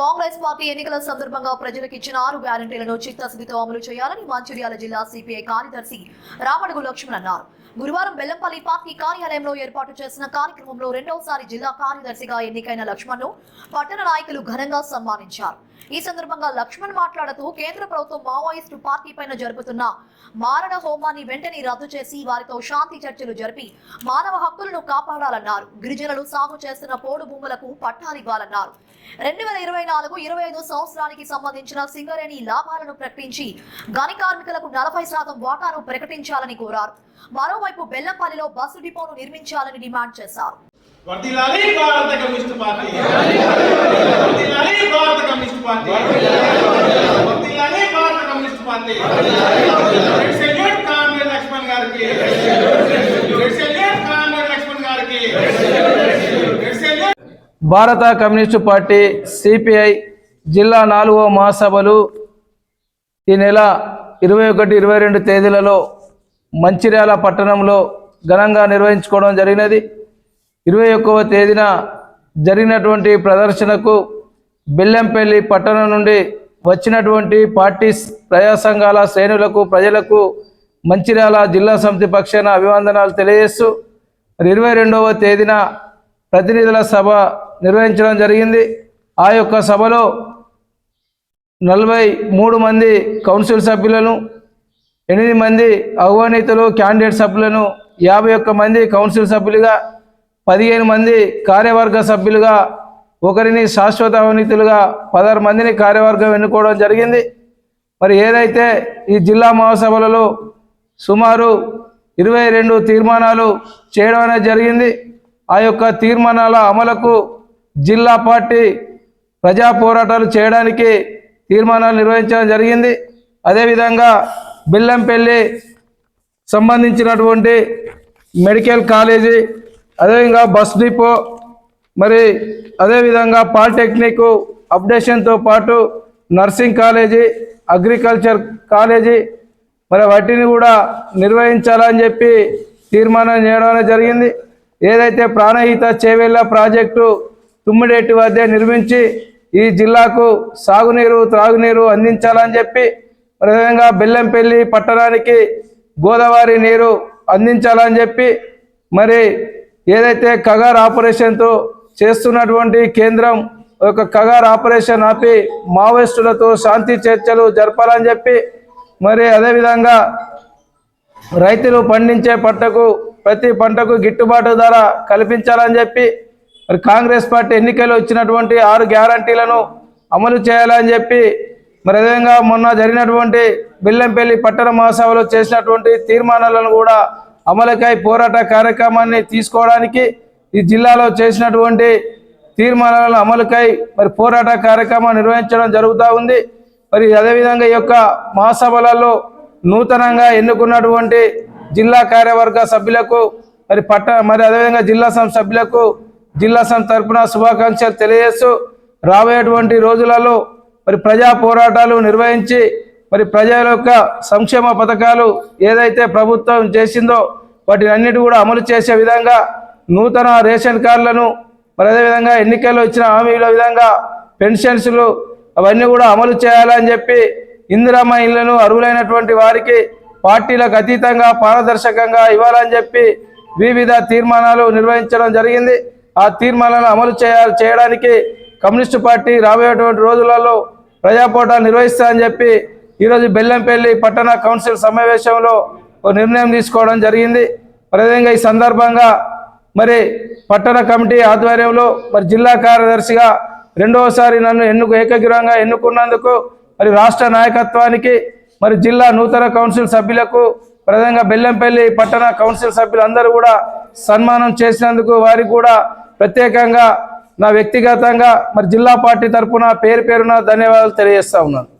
Congress party ఎన్నికల సందర్భంగా ప్రజలకు ఇచ్చిన ఆరు గ్యారంటీలను చిత్తశుద్ధితో అమలు చేయాలని మంచిర్యాల జిల్లా సిపిఐ కార్యదర్శి రామడుగు లక్ష్మణ్ అన్నారు. గురువారం బెల్లంపల్లి పార్టీ కార్యాలయంలో ఏర్పాటు చేసిన కార్యక్రమంలో రెండవసారి జిల్లా కార్యదర్శిగా ఎన్నికైన లక్ష్మణ్ను పట్టణ నాయకులు ఘనంగా సన్మానించారు. ఈ సందర్భంగా లక్ష్మణ్ మాట్లాడుతూ కేంద్ర ప్రభుత్వం మావోయిస్టు పార్టీ పైన జరుపుతున్న మారణ హోమాన్ని వెంటనే రద్దు చేసి వారితో శాంతి చర్చలు జరిపి మానవ హక్కులను కాపాడాలన్నారు. గిరిజనులు సాగు చేస్తున్న పోడు భూములకు పట్టాలివ్వాలన్నారు రెండు వేల ఇరవై నాలుగు ఇరవై ఐదు సంవత్సరానికి సంబంధించిన సింగరేణి లాభాలను ప్రకటించి గని కార్మికులకు నలభై శాతం వాటాను ప్రకటించాలని కోరారు. మరోవైపు బెల్లంపల్లిలో బస్సు డిపోను నిర్మించాలని డిమాండ్ చేశారు. భారత కమ్యూనిస్ట్ పార్టీ. వర్ధిల్లాలి భారత కమ్యూనిస్ట్ పార్టీ. వర్ధిల్లాలి భారత communist party. Red salute comrade Lakshman గారికి. రెడ్ సెల్యూట్ కామ్రేడ్ లక్ష్మణ్ గారికి. రెడ్ సెల్యూట్ భారత కమ్యూనిస్టు పార్టీ సిపిఐ జిల్లా నాలుగవ మహాసభలు ఈ నెల ఇరవై ఒకటి ఇరవై రెండు తేదీలలో మంచిర్యాల పట్టణంలో ఘనంగా నిర్వహించుకోవడం జరిగినది. ఇరవై ఒక్కవ తేదీన జరిగినటువంటి ప్రదర్శనకు బెల్లంపల్లి పట్టణం నుండి వచ్చినటువంటి పార్టీ ప్రజా సంఘాల శ్రేణులకు ప్రజలకు మంచిర్యాల జిల్లా సమితి పక్షాన అభివందనాలు తెలియజేస్తూ ఇరవై రెండవ తేదీన ప్రతినిధుల సభ నిర్వహించడం జరిగింది. ఆ యొక్క సభలో నలభై మూడు మంది కౌన్సిల్ సభ్యులను ఎనిమిది మంది ఆహ్వానితులు క్యాండిడేట్ సభ్యులను యాభై ఒక్క మంది కౌన్సిల్ సభ్యులుగా పదిహేను మంది కార్యవర్గ సభ్యులుగా ఒకరిని శాశ్వత అవినీతులుగా పదహారు మందిని కార్యవర్గం ఎన్నుకోవడం జరిగింది. మరి ఏదైతే ఈ జిల్లా మహాసభలలో సుమారు ఇరవై రెండు తీర్మానాలు చేయడం అనేది జరిగింది ఆ యొక్క తీర్మానాల అమలుకు జిల్లా పార్టీ ప్రజా పోరాటాలు చేయడానికి తీర్మానాలు నిర్వహించడం జరిగింది. అదేవిధంగా బెల్లంపల్లి సంబంధించినటువంటి మెడికల్ కాలేజీ అదేవిధంగా బస్ డిపో మరి అదేవిధంగా పాలిటెక్నిక్ అప్డేషన్తో పాటు నర్సింగ్ కాలేజీ అగ్రికల్చర్ కాలేజీ మరి వాటిని కూడా నిర్వహించాలని చెప్పి తీర్మానం చేయడం జరిగింది. ఏదైతే ప్రాణహిత చేవెళ్ళ ప్రాజెక్టు తుమ్మిడేటి వద్ద నిర్మించి ఈ జిల్లాకు సాగునీరు త్రాగునీరు అందించాలని చెప్పి అదేవిధంగా బెల్లంపల్లి పట్టణానికి గోదావరి నీరు అందించాలని చెప్పి మరి ఏదైతే కగార్ ఆపరేషన్తో చేస్తున్నటువంటి కేంద్రం ఒక కగార్ ఆపరేషన్ ఆపి మావోయిస్టులతో శాంతి చర్చలు జరపాలని చెప్పి మరి అదేవిధంగా రైతులు పండించే పంటకు ప్రతి పంటకు గిట్టుబాటు ధర కల్పించాలని చెప్పి మరి కాంగ్రెస్ పార్టీ ఎన్నికలు ఇచ్చినటువంటి ఆరు గ్యారంటీలను అమలు చేయాలని చెప్పి మరి అదేవిధంగా మొన్న జరిగినటువంటి బెల్లంపల్లి పట్టణ మహాసభలో చేసినటువంటి తీర్మానాలను కూడా అమలుకై పోరాట కార్యక్రమాన్ని తీసుకోవడానికి ఈ జిల్లాలో చేసినటువంటి తీర్మానాలను అమలుకై మరి పోరాట కార్యక్రమం నిర్వహించడం జరుగుతూ ఉంది. మరి అదేవిధంగా ఈ యొక్క మహాసభలలో నూతనంగా ఎన్నుకున్నటువంటి జిల్లా కార్యవర్గ సభ్యులకు మరి పట్ట మరి అదేవిధంగా జిల్లా సంస్థ సభ్యులకు జిల్లా సంస్థ తరఫున శుభాకాంక్షలు తెలియజేస్తూ రాబోయేటువంటి రోజులలో మరి ప్రజా పోరాటాలు నిర్వహించి మరి ప్రజల యొక్క సంక్షేమ పథకాలు ఏదైతే ప్రభుత్వం చేసిందో వాటిని అన్నిటి కూడా అమలు చేసే విధంగా నూతన రేషన్ కార్డులను మరి అదేవిధంగా ఎన్నికల్లో ఇచ్చిన హామీల విధంగా పెన్షన్స్లు అవన్నీ కూడా అమలు చేయాలని చెప్పి ఇందిరామ ఇళ్ళను అర్హులైనటువంటి వారికి పార్టీలకు అతీతంగా పారదర్శకంగా ఇవ్వాలని చెప్పి వివిధ తీర్మానాలు నిర్వహించడం జరిగింది. ఆ తీర్మానాలను అమలు చేయాలి చేయడానికి కమ్యూనిస్టు పార్టీ రాబోయేటువంటి రోజులలో ప్రజాపోటా నిర్వహిస్తా అని చెప్పి ఈరోజు బెల్లంపల్లి పట్టణ కౌన్సిల్ సమావేశంలో ఒక నిర్ణయం తీసుకోవడం జరిగింది. అదేవిధంగా ఈ సందర్భంగా మరి పట్టణ కమిటీ ఆధ్వర్యంలో మరి జిల్లా కార్యదర్శిగా రెండవసారి నన్ను ఎన్నుకు ఏకగ్రహంగా ఎన్నుకున్నందుకు మరి రాష్ట్ర నాయకత్వానికి మరి జిల్లా నూతన కౌన్సిల్ సభ్యులకు ప్రధానంగా బెల్లంపల్లి పట్టణ కౌన్సిల్ సభ్యులందరూ కూడా సన్మానం చేసినందుకు వారికి కూడా ప్రత్యేకంగా నా వ్యక్తిగతంగా మరి జిల్లా పార్టీ తరఫున పేరు పేరున ధన్యవాదాలు తెలియజేస్తా ఉన్నాను.